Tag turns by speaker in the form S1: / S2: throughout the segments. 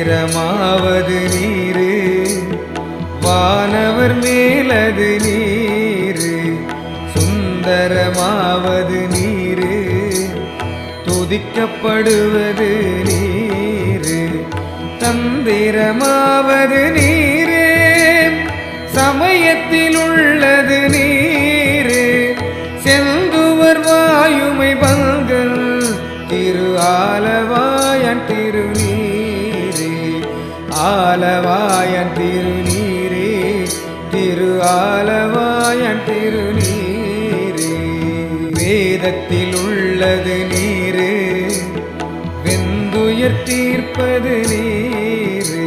S1: நிறமாவது நீரு. வானவர் மேலது நீரு. சுந்தரமாவது நீரு. துதிக்கப்படுவது நீரு. தந்திரமாவது நீரு. சமயத்தில் உள்ளது நீரு. செந்துவர் வாயுமை பங்கல். திரு ஆலவாயன் திருநீர் ஆலவாயன் திருநீரே திரு ஆலவாயன் திருநீரே வேதத்தில் உள்ளது நீரு வெந்துயர் தீர்ப்பது நீரு.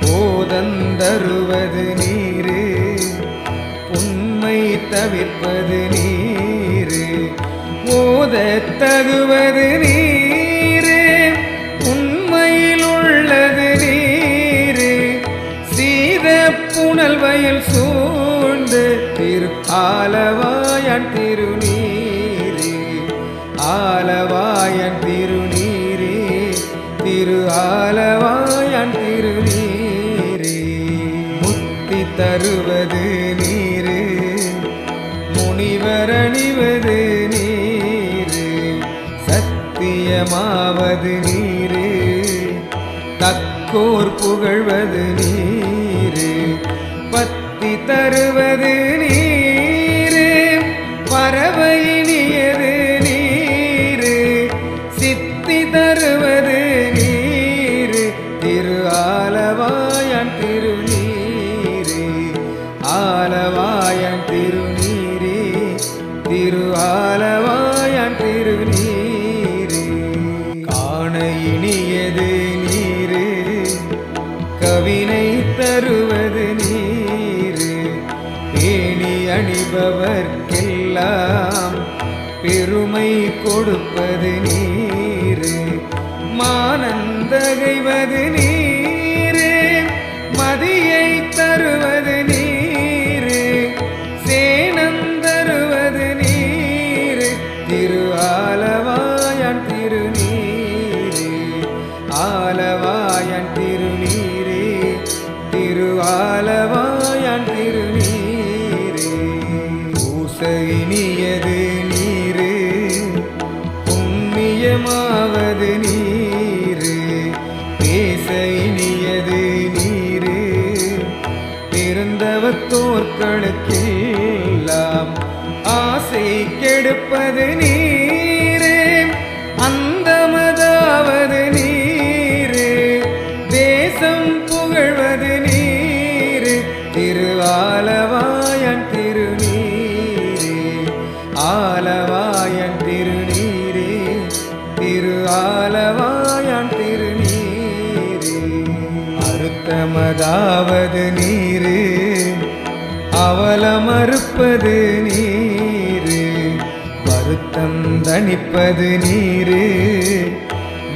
S1: போதந்தருவது நீரு உண்மை தவிர்ப்பது நீரு. ஓத தகுவது நீரு. புனல் சூழ்ந்து திரு ஆலவாயன் திருநீரே ஆலவாயன் திருநீரே திரு ஆலவாயன் திருநீரே. முத்தி தருவது நீரு முனிவர் அணிவது சத்தியமாவது நீரு தக்கோர் புகழ்வது நீர். தருவது பேசுபவர்க்கெல்லாம் பெருமை கொடுப்பது நீரு. மானந்தகைவது நீரு. மதியை தருவது நீரு. சேனந்தருவது நீரு. திரு ஆலவாயன் திருநீரே. ஆலவாயன் திருநீரே. திரு இனியது நீரு பிறந்தவத்தோர்களுக்கெல்லாம் ஆசை கெடுப்பது நீரே அந்தமதாவது நீரு. தேசம் அறுத்தமதாவது நீரு அவலமறுப்பது நீரு வருத்தம் தணிப்பது நீரு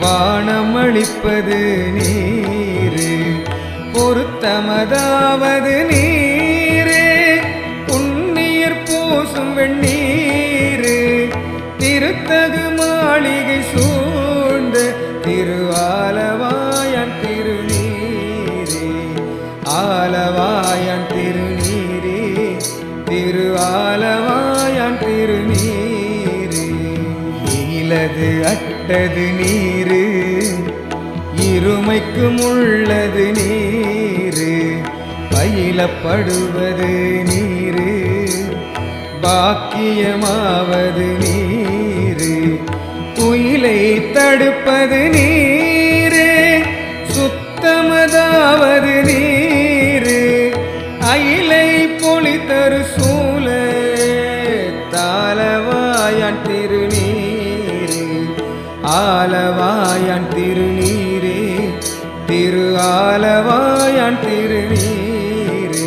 S1: வானமளிப்பது நீரு பொருத்தமதாவது நீர் ஆலவாயன் திருநீரே திருவாலவாயன் திருநீரே. இலது அட்டது நீரு இருமைக்கும் உள்ளது நீரு பயிலப்படுவது நீரு பாக்கியமாவது நீரு குயிலை தடுப்பது நீரு சுத்தமதாவது திருநீரே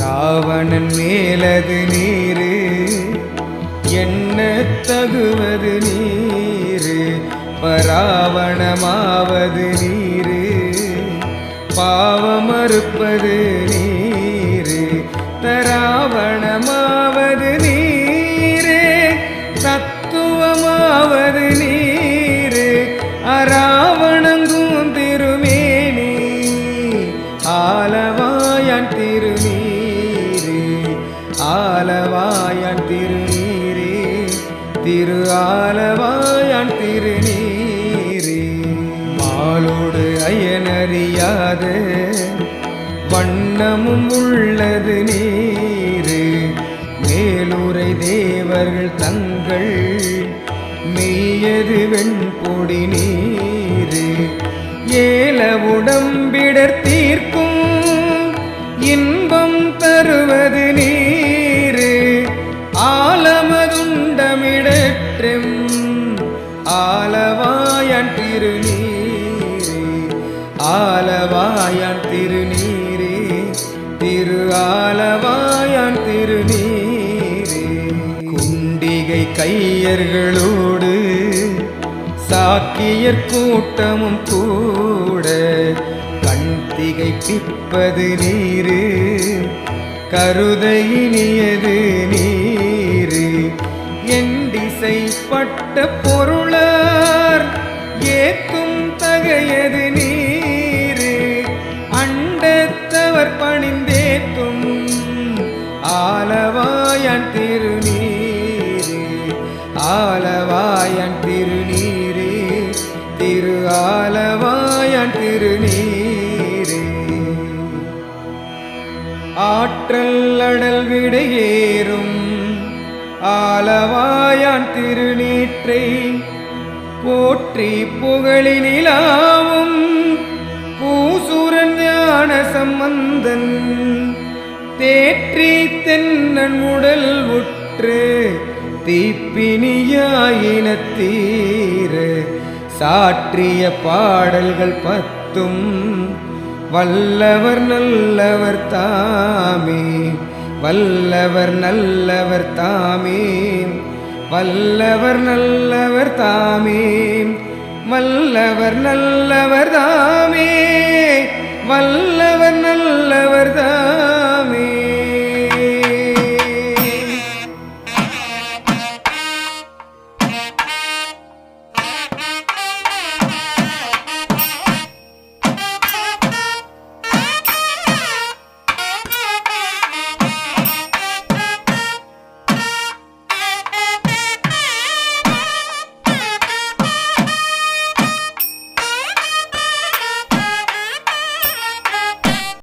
S1: ராவணன் மேலது நீரு என்ன தகுவது நீரு பராவணமாவது நீரு பாவமறுப்பது நீரு ஆலவாயன் திருநீரே ஆலவாயன் திருநீரே திரு ஆலவாயன் திருநீரே. மாலோடு அயனறியாத வண்ணமும் உள்ளது நீரே. மேலுரை தேவர்கள் தங்கள் மெய்யது வெண்கொடி நீரே. ஏல உடம்பிடர் தீர்க்கும் இன்பம் தருவது நீரு. ஆலமதுண்டமிடற்றும் ஆலவாயான் திருநீரே. ஆலவாயான் திருநீரே. திரு ஆலவாயான் திருநீரே. குண்டிகை கையர்களும் பாக்கியற் கூட்டமும் கூட கண் திகைப்பிப்பது நீரு கருதையினியது நீரு. எண்டிசைப்பட்ட பொருளார் ஏக்கும் தகையது நீரு. அண்டத்தவர் பணிந்தேத்தும் ஆலவாயன் திருநீரு ஆலவாயன் ஆற்றல் அடல் விடையேறும். ஆலவாயான் திருநீற்றை போற்றி புகழினிலாவும். பூசுரன் ஞான சம்பந்தன் தேற்றி தென்னன் உடல் உற்று தீப்பினியாயினத்தீர சாற்றிய பாடல்கள் பத்தும் வல்லவர் நல்லவர் தாமே. வல்லவர் நல்லவர் தாமே. வல்லவர் நல்லவர் தாமே. வல்லவர் நல்லவர் தாமே. வல்லவர் நல்ல